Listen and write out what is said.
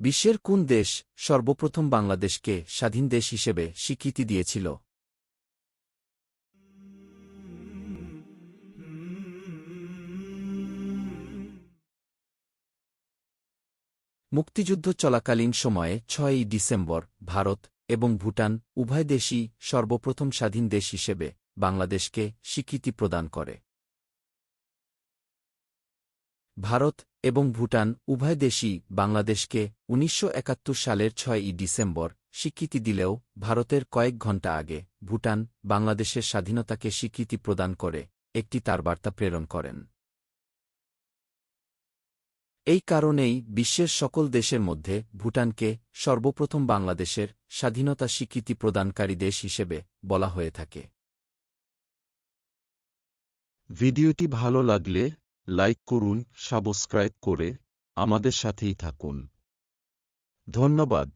বিশ্বের কোন দেশ সর্বপ্রথম বাংলাদেশকে স্বাধীন দেশ হিসেবে স্বীকৃতি দিয়েছিল? মুক্তিযুদ্ধ চলাকালীন সময়ে ছয়ই ডিসেম্বর ভারত এবং ভুটান উভয় দেশই সর্বপ্রথম স্বাধীন দেশ হিসেবে বাংলাদেশকে স্বীকৃতি প্রদান করে। ভারত এবং ভুটান উভয় দেশই বাংলাদেশকে উনিশশো একাত্তর সালের ছয়ই ডিসেম্বর স্বীকৃতি দিলেও ভারতের কয়েক ঘণ্টা আগে ভুটান বাংলাদেশের স্বাধীনতাকে স্বীকৃতি প্রদান করে একটি তার বার্তা প্রেরণ করেন। এই কারণেই বিশ্বের সকল দেশের মধ্যে ভুটানকে সর্বপ্রথম বাংলাদেশের স্বাধীনতা স্বীকৃতি প্রদানকারী দেশ হিসেবে বলা হয়ে থাকে। ভিডিওটি ভালো লাগলে লাইক করুন সাবস্ক্রাইব করে আমাদের সাথেই থাকুন। ধন্যবাদ।